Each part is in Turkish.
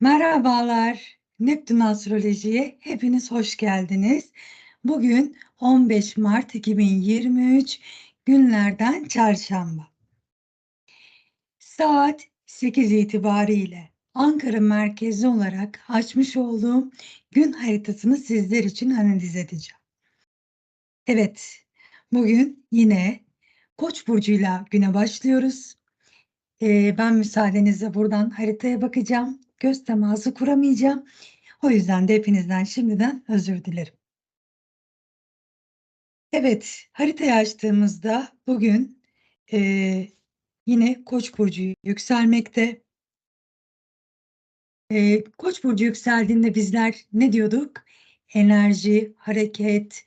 Merhabalar, Neptün Astroloji'ye hepiniz hoş geldiniz. Bugün 15 Mart 2023 günlerden çarşamba. Saat 8 itibariyle Ankara merkezli olarak açmış olduğum gün haritasını sizler için analiz edeceğim. Evet, bugün yine Koç burcuyla güne başlıyoruz. Ee, ben müsaadenizle buradan haritaya bakacağım. Göz teması kuramayacağım. O yüzden de hepinizden şimdiden özür dilerim. Evet, haritayı açtığımızda bugün e, yine Koç burcu yükselmekte. E, Koç burcu yükseldiğinde bizler ne diyorduk? Enerji, hareket,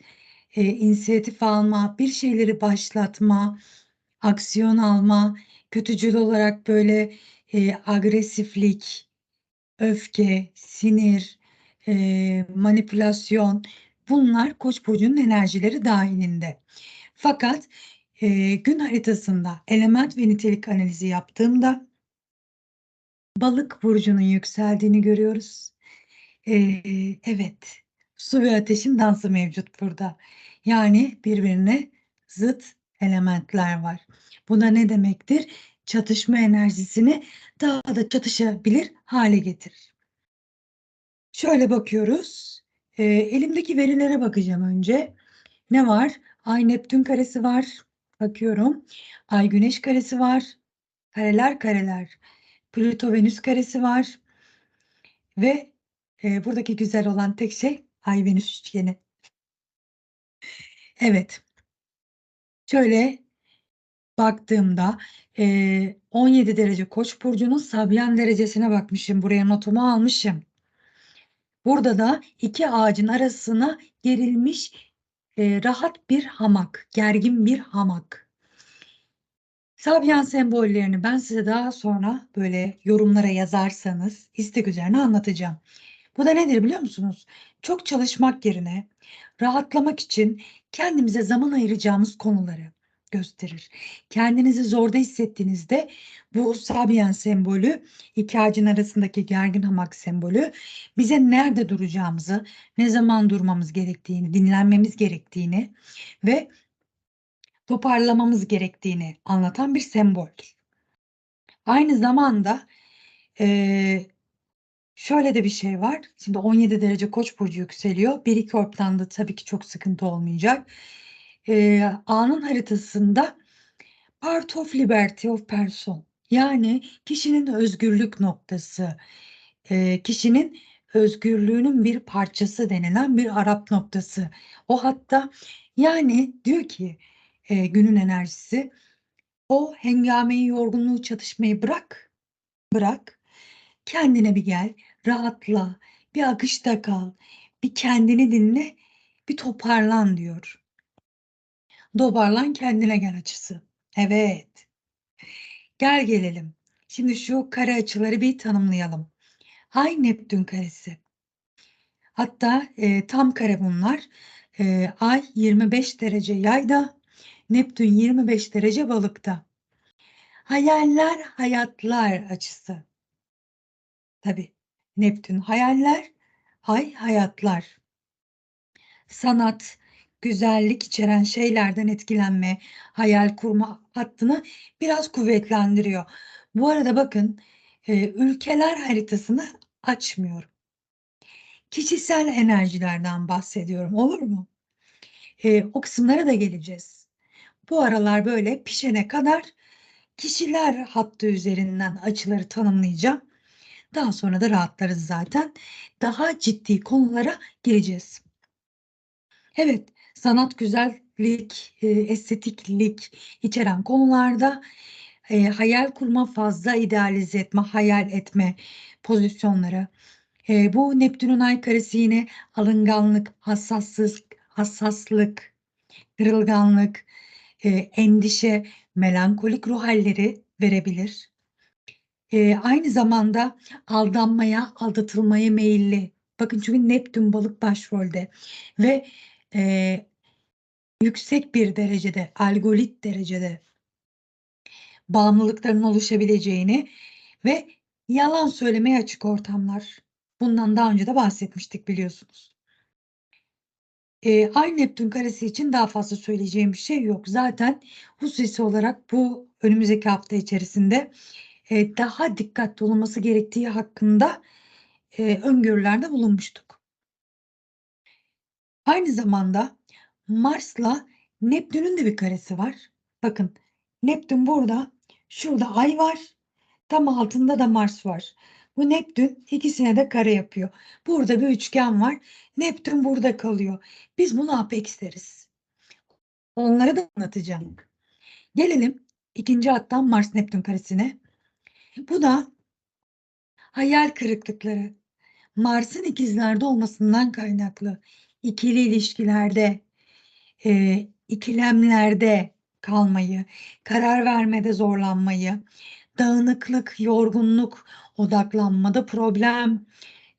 e, inisiyatif alma, bir şeyleri başlatma, aksiyon alma, kötücül olarak böyle e, agresiflik, öfke, sinir, e, manipülasyon bunlar Koç burcunun enerjileri dahilinde. Fakat e, gün haritasında element ve nitelik analizi yaptığımda Balık burcunun yükseldiğini görüyoruz. E, evet, su ve ateşin dansı mevcut burada. Yani birbirine zıt elementler var. Bu da ne demektir? Çatışma enerjisini daha da çatışabilir hale getirir. Şöyle bakıyoruz. E, elimdeki verilere bakacağım önce. Ne var? Ay Neptün karesi var. Bakıyorum. Ay Güneş karesi var. Kareler kareler. Plüto Venüs karesi var. Ve e, buradaki güzel olan tek şey Ay Venüs üçgeni. Evet. Şöyle baktığımda e, 17 derece Koç burcunun Sabyan derecesine bakmışım. Buraya notumu almışım. Burada da iki ağacın arasına gerilmiş e, rahat bir hamak, gergin bir hamak. Sabyan sembollerini ben size daha sonra böyle yorumlara yazarsanız istek üzerine anlatacağım. Bu da nedir biliyor musunuz? Çok çalışmak yerine rahatlamak için kendimize zaman ayıracağımız konuları gösterir. Kendinizi zorda hissettiğinizde bu Sabian sembolü, iki ağacın arasındaki gergin hamak sembolü bize nerede duracağımızı, ne zaman durmamız gerektiğini, dinlenmemiz gerektiğini ve toparlamamız gerektiğini anlatan bir semboldür. Aynı zamanda e, şöyle de bir şey var. Şimdi 17 derece Koç burcu yükseliyor. Bir iki ortadan da tabii ki çok sıkıntı olmayacak. E, A'nın haritasında part of liberty of person yani kişinin özgürlük noktası, e, kişinin özgürlüğünün bir parçası denilen bir Arap noktası. O hatta yani diyor ki e, günün enerjisi. O hengameyi, yorgunluğu, çatışmayı bırak. Bırak. Kendine bir gel. Rahatla. Bir akışta kal. Bir kendini dinle. Bir toparlan diyor. Toparlan kendine gel açısı. Evet. Gel gelelim. Şimdi şu kare açıları bir tanımlayalım. Ay Neptün karesi. Hatta e, tam kare bunlar. E, ay 25 derece yayda, Neptün 25 derece balıkta. Hayaller, hayatlar açısı. Tabi Neptün hayaller, ay hayatlar. Sanat, güzellik içeren şeylerden etkilenme, hayal kurma hattını biraz kuvvetlendiriyor. Bu arada bakın e, ülkeler haritasını açmıyorum. Kişisel enerjilerden bahsediyorum olur mu? E, o kısımlara da geleceğiz. Bu aralar böyle pişene kadar kişiler hattı üzerinden açıları tanımlayacağım. Daha sonra da rahatlarız zaten. Daha ciddi konulara gireceğiz. Evet, sanat, güzellik, e, estetiklik içeren konularda e, hayal kurma, fazla idealize etme, hayal etme pozisyonları. E, bu Neptün'ün ay karesi yine alınganlık, hassaslık, hassaslık, kırılganlık, e, endişe, melankolik ruh halleri verebilir. E, aynı zamanda aldanmaya, aldatılmaya meyilli. Bakın çünkü Neptün balık başrolde ve e, yüksek bir derecede, algolit derecede bağımlılıkların oluşabileceğini ve Yalan söylemeye açık ortamlar. Bundan daha önce de bahsetmiştik biliyorsunuz. Ee, Ay Neptün karesi için daha fazla söyleyeceğim bir şey yok. Zaten hususi olarak bu önümüzdeki hafta içerisinde e, daha dikkatli olunması gerektiği hakkında e, öngörülerde bulunmuştuk. Aynı zamanda Mars'la Neptün'ün de bir karesi var. Bakın Neptün burada, şurada Ay var, tam altında da Mars var. Bu Neptün ikisine de kare yapıyor. Burada bir üçgen var. Neptün burada kalıyor. Biz bunu apex deriz. Onları da anlatacağım. Gelelim ikinci hattan Mars Neptün karesine. Bu da hayal kırıklıkları. Mars'ın ikizlerde olmasından kaynaklı ikili ilişkilerde, e, ikilemlerde kalmayı, karar vermede zorlanmayı, dağınıklık, yorgunluk, odaklanmada problem.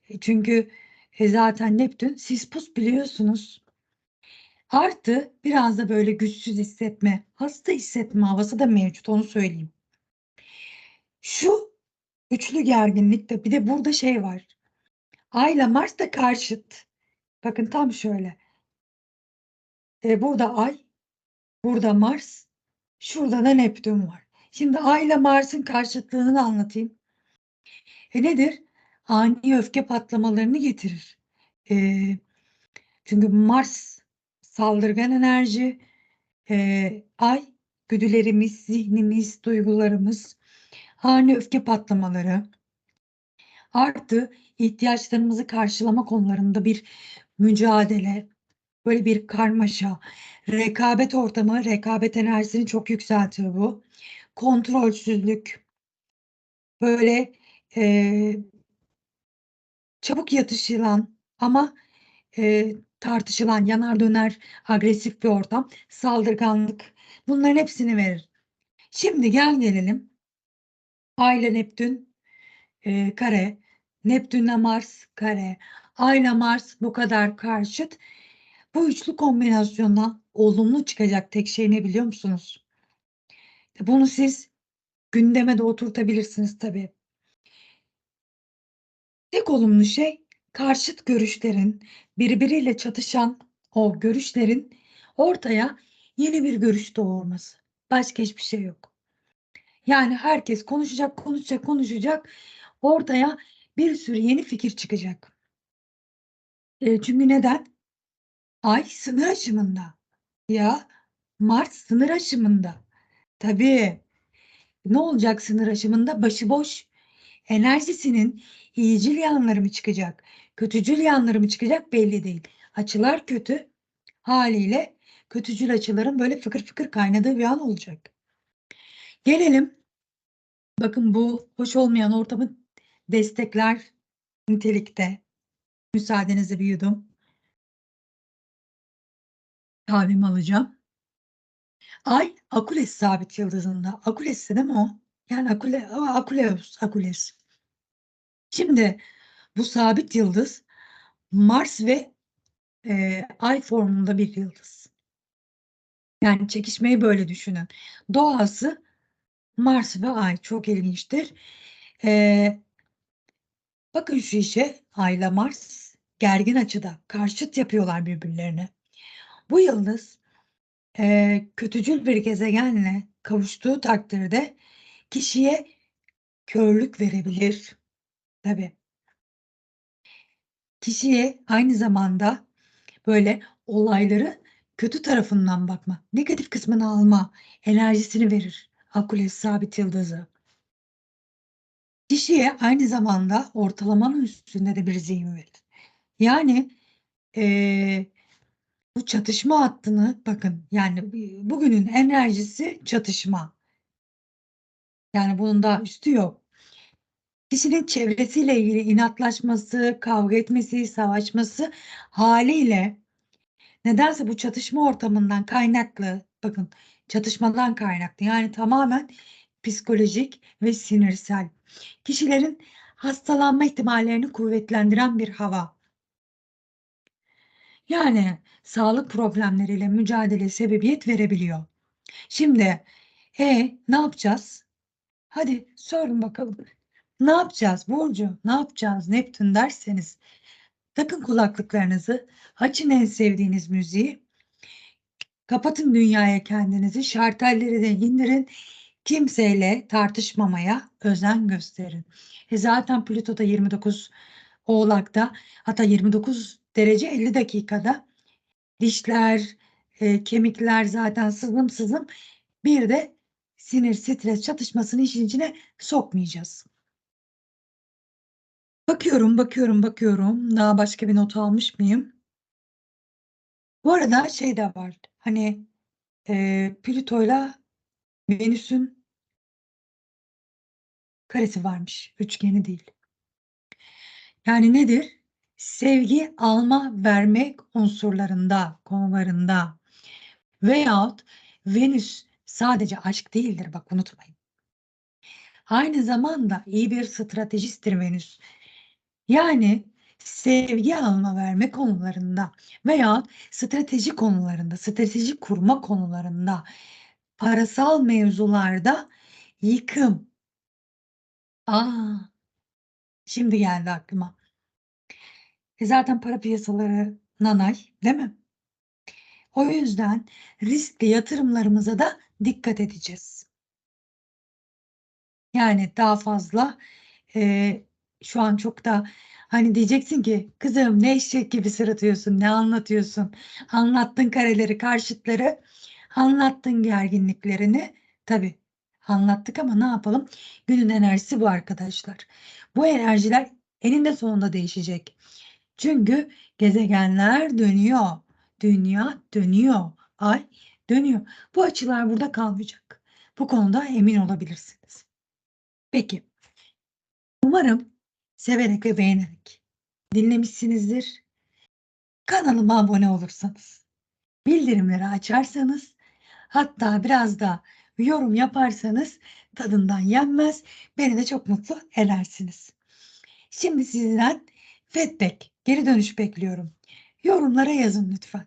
E, Çünkü e, zaten Neptün sispus biliyorsunuz. Artı biraz da böyle güçsüz hissetme, hasta hissetme havası da mevcut onu söyleyeyim. Şu üçlü gerginlikte bir de burada şey var. Ay ile Mars da karşıt. Bakın tam şöyle. E, burada Ay, burada Mars, şurada da Neptün var. Şimdi Ay ile Mars'ın karşıtlığını anlatayım. E nedir? Ani öfke patlamalarını getirir. E, çünkü Mars saldırgan enerji, e, Ay güdülerimiz, zihnimiz, duygularımız, ani öfke patlamaları, artı ihtiyaçlarımızı karşılama konularında bir mücadele, böyle bir karmaşa, rekabet ortamı, rekabet enerjisini çok yükseltiyor bu. Kontrolsüzlük, böyle e, çabuk yatışılan ama e, tartışılan, yanar döner, agresif bir ortam, saldırganlık bunların hepsini verir. Şimdi gel gelelim Ay ile Neptün e, kare, Neptünle Mars kare, Ay ile Mars bu kadar karşıt. Bu üçlü kombinasyondan olumlu çıkacak tek şey ne biliyor musunuz? Bunu siz gündeme de oturtabilirsiniz tabii. Tek olumlu şey karşıt görüşlerin birbiriyle çatışan o görüşlerin ortaya yeni bir görüş doğurması. Başka hiçbir şey yok. Yani herkes konuşacak, konuşacak, konuşacak. Ortaya bir sürü yeni fikir çıkacak. E, çünkü neden? Ay sınır aşımında. Ya Mars sınır aşımında. Tabii. Ne olacak sınır aşımında? Başıboş enerjisinin iyicil yanları mı çıkacak, kötücül yanları mı çıkacak belli değil. Açılar kötü haliyle kötücül açıların böyle fıkır fıkır kaynadığı bir an olacak. Gelelim. Bakın bu hoş olmayan ortamı destekler nitelikte. Müsaadenizle bir yudum. Kahvemi alacağım. Ay Akules sabit yıldızında. Akules değil mi o? Yani Akule, Akuleus, Akules. Şimdi bu sabit yıldız Mars ve e, Ay formunda bir yıldız. Yani çekişmeyi böyle düşünün. Doğası Mars ve Ay çok ilginçtir. E, bakın şu işe Ay ile Mars gergin açıda karşıt yapıyorlar birbirlerine. Bu yıldız e, kötücül bir gezegenle kavuştuğu takdirde kişiye körlük verebilir. Tabii. Kişiye aynı zamanda böyle olayları kötü tarafından bakma, negatif kısmını alma enerjisini verir. Akules sabit yıldızı. Kişiye aynı zamanda ortalamanın üstünde de bir zihin verir. Yani ee, bu çatışma hattını bakın yani bugünün enerjisi çatışma. Yani bunun daha üstü yok. Kişinin çevresiyle ilgili inatlaşması, kavga etmesi, savaşması haliyle nedense bu çatışma ortamından kaynaklı, bakın çatışmadan kaynaklı yani tamamen psikolojik ve sinirsel. Kişilerin hastalanma ihtimallerini kuvvetlendiren bir hava. Yani sağlık problemleriyle mücadele sebebiyet verebiliyor. Şimdi e ne yapacağız? Hadi sorun bakalım. Ne yapacağız Burcu? Ne yapacağız Neptün derseniz takın kulaklıklarınızı, açın en sevdiğiniz müziği, kapatın dünyaya kendinizi, şartelleri de indirin, kimseyle tartışmamaya özen gösterin. E zaten Plüto'da 29 Oğlak'ta hatta 29 derece 50 dakikada dişler, e, kemikler zaten sızım sızım. Bir de sinir, stres çatışmasını işin içine sokmayacağız. Bakıyorum, bakıyorum, bakıyorum. Daha başka bir not almış mıyım? Bu arada şey de var. Hani e, Plüto'yla Venüs'ün karesi varmış. Üçgeni değil. Yani nedir? Sevgi alma vermek unsurlarında, konularında veyahut Venüs sadece aşk değildir bak unutmayın. Aynı zamanda iyi bir stratejisttir Venüs. Yani sevgi alma verme konularında veya strateji konularında, strateji kurma konularında, parasal mevzularda yıkım. Aa, şimdi geldi aklıma. E zaten para piyasaları nanay, değil mi? O yüzden riskli yatırımlarımıza da dikkat edeceğiz. Yani daha fazla e, şu an çok da hani diyeceksin ki kızım ne eşek gibi sırıtıyorsun, ne anlatıyorsun? Anlattın kareleri, karşıtları, anlattın gerginliklerini. Tabii anlattık ama ne yapalım? Günün enerjisi bu arkadaşlar. Bu enerjiler eninde sonunda değişecek. Çünkü gezegenler dönüyor. Dünya dönüyor. Ay dönüyor. Bu açılar burada kalmayacak. Bu konuda emin olabilirsiniz. Peki. Umarım severek ve beğenerek dinlemişsinizdir. Kanalıma abone olursanız, bildirimleri açarsanız, hatta biraz da yorum yaparsanız tadından yenmez. Beni de çok mutlu edersiniz. Şimdi sizden feedback, geri dönüş bekliyorum. Yorumlara yazın lütfen.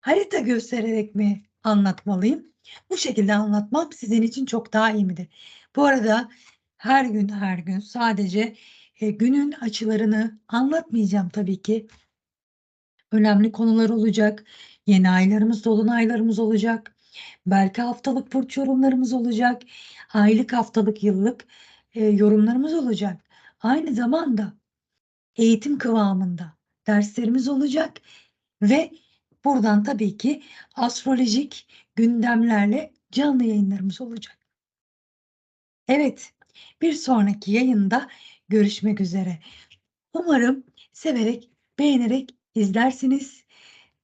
Harita göstererek mi anlatmalıyım? Bu şekilde anlatmam sizin için çok daha iyi midir? Bu arada her gün her gün sadece e, günün açılarını anlatmayacağım tabii ki. Önemli konular olacak. Yeni aylarımız, dolunaylarımız olacak. Belki haftalık burç yorumlarımız olacak. Aylık, haftalık, yıllık e, yorumlarımız olacak. Aynı zamanda eğitim kıvamında derslerimiz olacak ve buradan tabii ki astrolojik gündemlerle canlı yayınlarımız olacak. Evet, bir sonraki yayında görüşmek üzere. Umarım severek, beğenerek izlersiniz.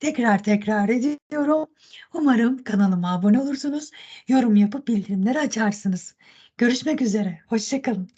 Tekrar tekrar ediyorum. Umarım kanalıma abone olursunuz. Yorum yapıp bildirimleri açarsınız. Görüşmek üzere. Hoşçakalın.